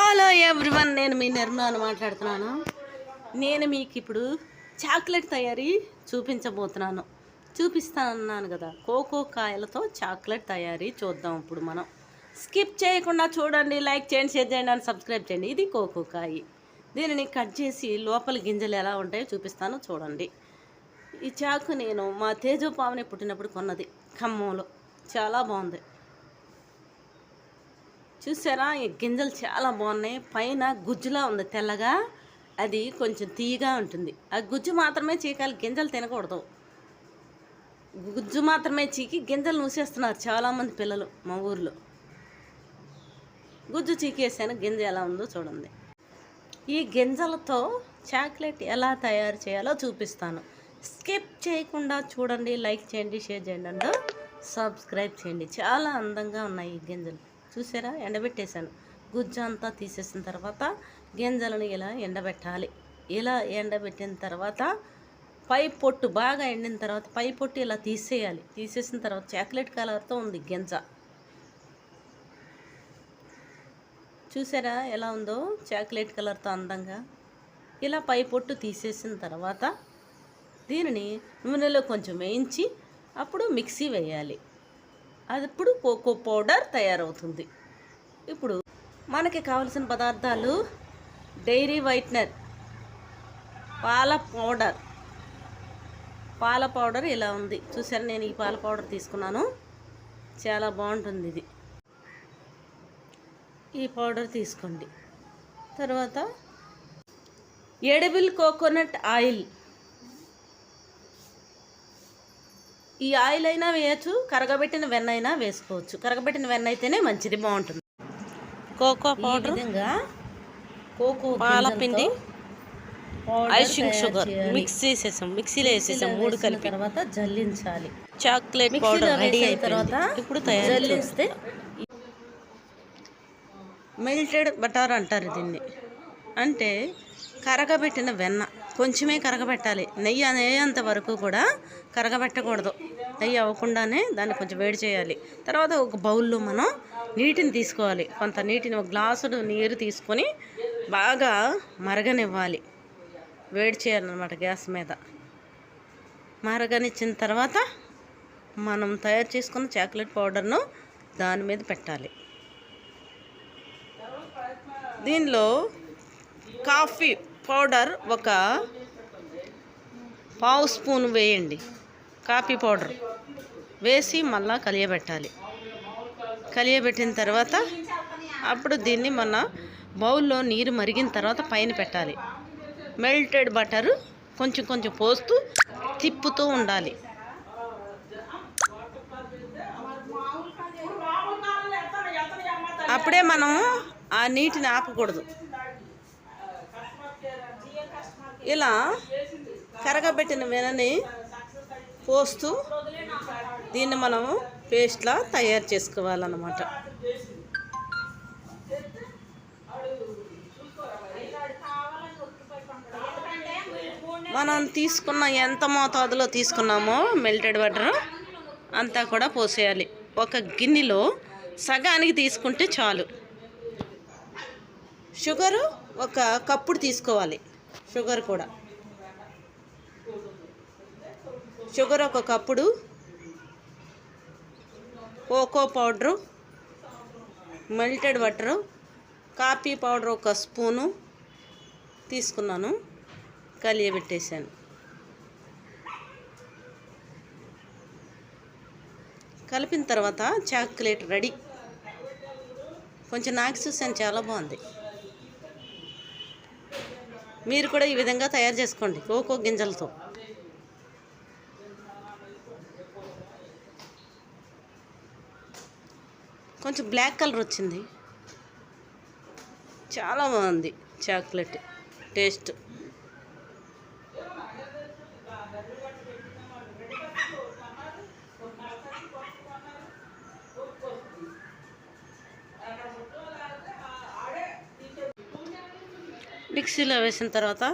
Hello everyone నేను మీ నిర్మలను మాట్లాడుతున్నాను. నేను మీకు ఇప్పుడు చాక్లెట్ తయారీ చూపించబోతున్నాను. చూపిస్తానన్నాను కదా. కోకో కాయలతో చాక్లెట్ తయారీ చూద్దాం ఇప్పుడు మనం. స్కిప్ చేయకుండా చూడండి లైక్ చేయండి షేర్ చేయండి అని సబ్స్క్రైబ్ చేయండి. ఇది కోకో కాయ. దీనిని కట్ చేసి లోపల గింజలు ఎలా ఉంటాయో చూపిస్తాను. చూడండి. ఈ చాకు నేను మా తేజోపావని పుట్టినప్పుడు కొన్నది. ఖమ్మంలో. చాలా బాగుంది. చూసారా? ఈ గింజలు చాలా బాగున్నాయి. పైన గుజ్జులా ఉంది తెల్లగా. అది కొంచెం తీయగా ఉంటుంది. ఆ గుజ్జు మాత్రమే చీకాలి. గింజలు తినకూడదు. గుజ్జు మాత్రమే చీకి గింజలు మూసేస్తున్నారు చాలామంది పిల్లలు మా ఊర్లో. గుజ్జు చీకేసాను గింజ ఎలా ఉందో చూడండి. ఈ గింజలతో చాక్లెట్ ఎలా తయారు చేయాలో చూపిస్తాను. స్కిప్ చేయకుండా చూడండి లైక్ చేయండి షేర్ చేయండి. అంటూ సబ్స్క్రైబ్ చేయండి. చాలా అందంగా ఉన్నాయి ఈ గింజలు. చూసారా? ఎండబెట్టేశాను. గుజ్జు అంతా తీసేసిన తర్వాత గింజలను ఇలా ఎండబెట్టాలి. ఇలా ఎండబెట్టిన తర్వాత పై పొట్టు బాగా ఎండిన తర్వాత పై పొట్టు ఇలా తీసేయాలి. తీసేసిన తర్వాత చాక్లెట్ కలర్తో ఉంది గింజ. చూసారా ఎలా ఉందో? చాక్లెట్ కలర్తో అందంగా. ఇలా పై పొట్టు తీసేసిన తర్వాత దీనిని నూనెలో కొంచెం వేయించి అప్పుడు మిక్సీ వేయాలి. అది ఇప్పుడు కోకో పౌడర్ తయారవుతుంది. ఇప్పుడు మనకి కావలసిన పదార్థాలు డైరీ వైట్నర్ పాల పౌడర్. పాల పౌడర్ ఇలా ఉంది. చూసారు నేను ఈ పాల పౌడర్ తీసుకున్నాను. చాలా బాగుంటుంది ఇది. ఈ పౌడర్ తీసుకోండి. తర్వాత ఎడబిల్ కోకోనట్ ఆయిల్ ఈ ఆయిల్ అయినా వేయచ్చు కరగబెట్టిన వెన్న అయినా వేసుకోవచ్చు. కరగబెట్టిన వెన్న అయితేనే మంచిది బాగుంటుంది. Cocoa powder. విధంగా కోకో పాలపిండి. Icing sugar. మిక్స్ చేసేసాం మిక్సీలో వేసేసాం మూడు కలిపి. తర్వాత జల్లించాలి. చాక్లెట్ పౌడర్ రెడీ అయిన తర్వాత ఇప్పుడు తయారు జల్లిస్తే మెల్టెడ్ బటర్ అంటారు దీన్ని. అంటే కరగబెట్టిన వెన్న. కొంచెమే కరగబెట్టాలి. నెయ్యి అనేంత వరకు కూడా కరగబెట్టకూడదు. నెయ్యి అవ్వకుండానే దాన్ని కొంచెం వేడి చేయాలి. తర్వాత ఒక బౌల్లో మనం నీటిని తీసుకోవాలి. కొంత నీటిని ఒక గ్లాసుడు నీరు తీసుకొని బాగా మరగనివ్వాలి. వేడి చేయాలన్నమాట గ్యాస్ మీద. మరగనిచ్చిన తర్వాత మనం తయారు చేసుకున్న చాక్లెట్ పౌడర్ను దాని మీద పెట్టాలి. దీనిలో కాఫీ పౌడర్ ఒక పావు స్పూన్ వేయండి. కాఫీ పౌడర్ వేసి మళ్ళా కలియబెట్టాలి. కలియబెట్టిన తర్వాత అప్పుడు దీన్ని మన బౌల్లో నీరు మరిగిన తర్వాత పైన పెట్టాలి. మెల్టెడ్ బటర్ కొంచెం కొంచెం పోస్తూ తిప్పుతూ ఉండాలి. అప్పుడే మనం ఆ నీటిని ఆపకూడదు. ఇలా కరగబెట్టిన వెనని పోస్తూ దీన్ని మనము పేస్ట్లా తయారు చేసుకోవాలన్నమాట. మనం తీసుకున్న ఎంత మోతాదులో తీసుకున్నామో మెల్టెడ్ బటర్ అంతా కూడా పోసేయాలి. ఒక గిన్నెలో సగానికి తీసుకుంటే చాలు. షుగరు ఒక కప్పుడు తీసుకోవాలి. షుగర్ కూడా. షుగర్ ఒక కప్పుడు cocoa powder melted water coffee powder ఒక స్పూను తీసుకున్నాను కలియబెట్టేశాను. కలిపిన తర్వాత చాక్లెట్ రెడీ. కొంచెం నాకు చూసాను చాలా బాగుంది. మీరు కూడా ఈ విధంగా తయారు చేసుకోండి కోకో గింజలతో. కొంచెం బ్లాక్ కలర్ వచ్చింది. చాలా బాగుంది చాక్లెట్ టేస్ట్. మిక్సీలో వేసిన తర్వాత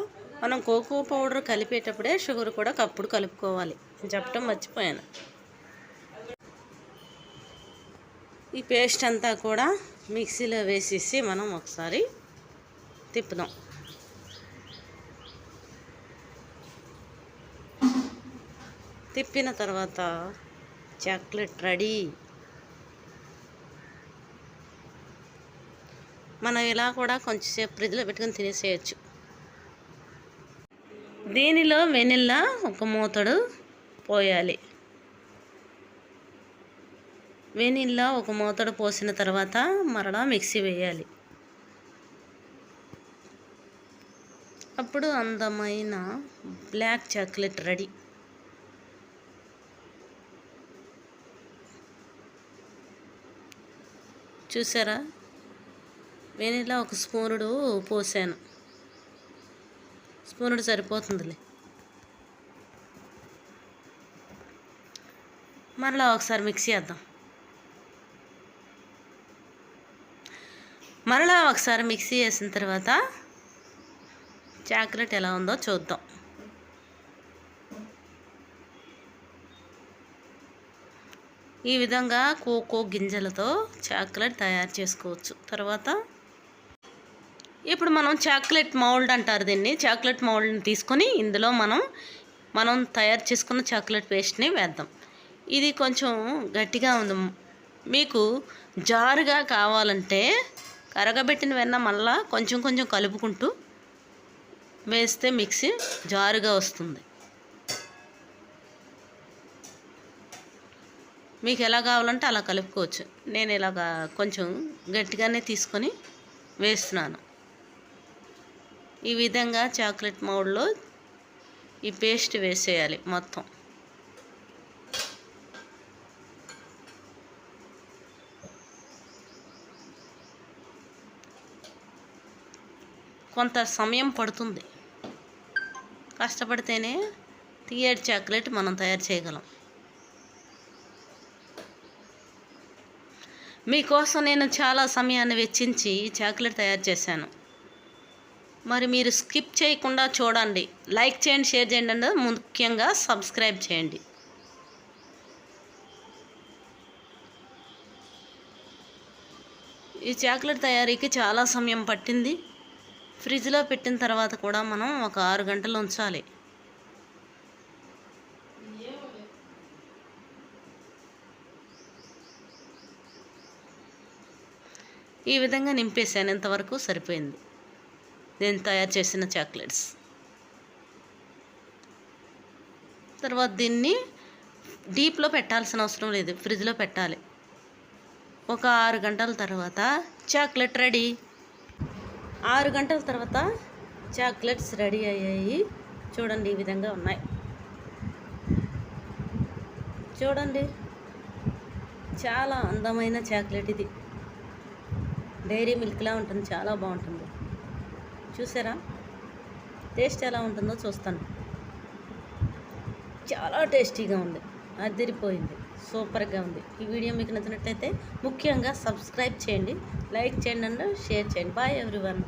మనం కోకో పౌడర్ కలిపేటప్పుడే షుగర్ కూడా కప్పుడు కలుపుకోవాలి. చెప్పడం మర్చిపోయాను. ఈ పేస్ట్ అంతా కూడా మిక్సీలో వేసేసి మనం ఒకసారి తిప్పుదాం. తిప్పిన తర్వాత చాక్లెట్ రెడీ. మనం ఇలా కూడా కొంచెంసేపు ఫ్రిడ్జ్లో పెట్టుకొని తినేసేయచ్చు. దీనిలో వెనిల్లా ఒక మూతడు పోయాలి. వెనిల్లా ఒక మూతడు పోసిన తర్వాత మరలా మిక్సీ వేయాలి. అప్పుడు అందమైన బ్లాక్ చాక్లెట్ రెడీ. చూసారా? వెనీలా ఒక స్పూనుడు పోసాను. స్పూనుడు సరిపోతుందిలే. మరలా ఒకసారి మిక్సీ వేద్దాం. మరలా ఒకసారి మిక్సీ వేసిన తర్వాత చాక్లెట్ ఎలా ఉందో చూద్దాం. ఈ విధంగా కోకో గింజలతో చాక్లెట్ తయారు చేసుకోవచ్చు. తర్వాత ఇప్పుడు మనం చాక్లెట్ మౌల్డ్ అంటారు దీన్ని. చాక్లెట్ మౌల్డ్ని తీసుకొని ఇందులో మనం మనం తయారు చేసుకున్న చాక్లెట్ పేస్ట్ని వేద్దాం. ఇది కొంచెం గట్టిగా ఉంది. మీకు జారుగా కావాలంటే కరగబెట్టిన వెన్న మళ్ళా కొంచెం కొంచెం కలుపుకుంటూ వేస్తే మిక్సీ జారుగా వస్తుంది. మీకు ఎలా కావాలంటే అలా కలుపుకోవచ్చు. నేను ఇలాగా కొంచెం గట్టిగానే తీసుకొని వేస్తున్నాను. ఈ విధంగా చాక్లెట్ మౌడ్లో ఈ పేస్ట్ వేసేయాలి మొత్తం. కొంత సమయం పడుతుంది. కష్టపడితేనే తీయటి చాక్లెట్ మనం తయారు చేయగలం. మీకోసం నేను చాలా సమయాన్ని వెచ్చించి ఈ చాక్లెట్ తయారు చేశాను. మరి మీరు స్కిప్ చేయకుండా చూడండి. లైక్ చేయండి షేర్ చేయండి అండి ముఖ్యంగా సబ్స్క్రైబ్ చేయండి. ఈ చాక్లెట్ తయారీకి చాలా సమయం పట్టింది. ఫ్రిడ్జ్లో పెట్టిన తర్వాత కూడా మనం ఒక ఆరు గంటలు ఉంచాలి. ఈ విధంగా నింపేశాను. ఇంతవరకు సరిపోయింది. నేను తయారు చేసిన చాక్లెట్స్. తర్వాత దీన్ని డీప్లో పెట్టాల్సిన అవసరం లేదు ఫ్రిడ్జ్లో పెట్టాలి. ఒక ఆరు గంటల తర్వాత చాక్లెట్ రెడీ. ఆరు గంటల తర్వాత చాక్లెట్స్ రెడీ అయ్యాయి. చూడండి ఈ విధంగా ఉన్నాయి. చూడండి చాలా అందమైన చాక్లెట్ ఇది. డైరీ మిల్క్లా ఉంటుంది చాలా బాగుంటుంది. చూసారా? టేస్ట్ ఎలా ఉంటుందో చూస్తాను. చాలా టేస్టీగా ఉంది. అదిరిపోయింది. సూపర్గా ఉంది. ఈ వీడియో మీకు నచ్చినట్టయితే ముఖ్యంగా సబ్స్క్రైబ్ చేయండి లైక్ చేయండి అండ్ షేర్ చేయండి. Bye everyone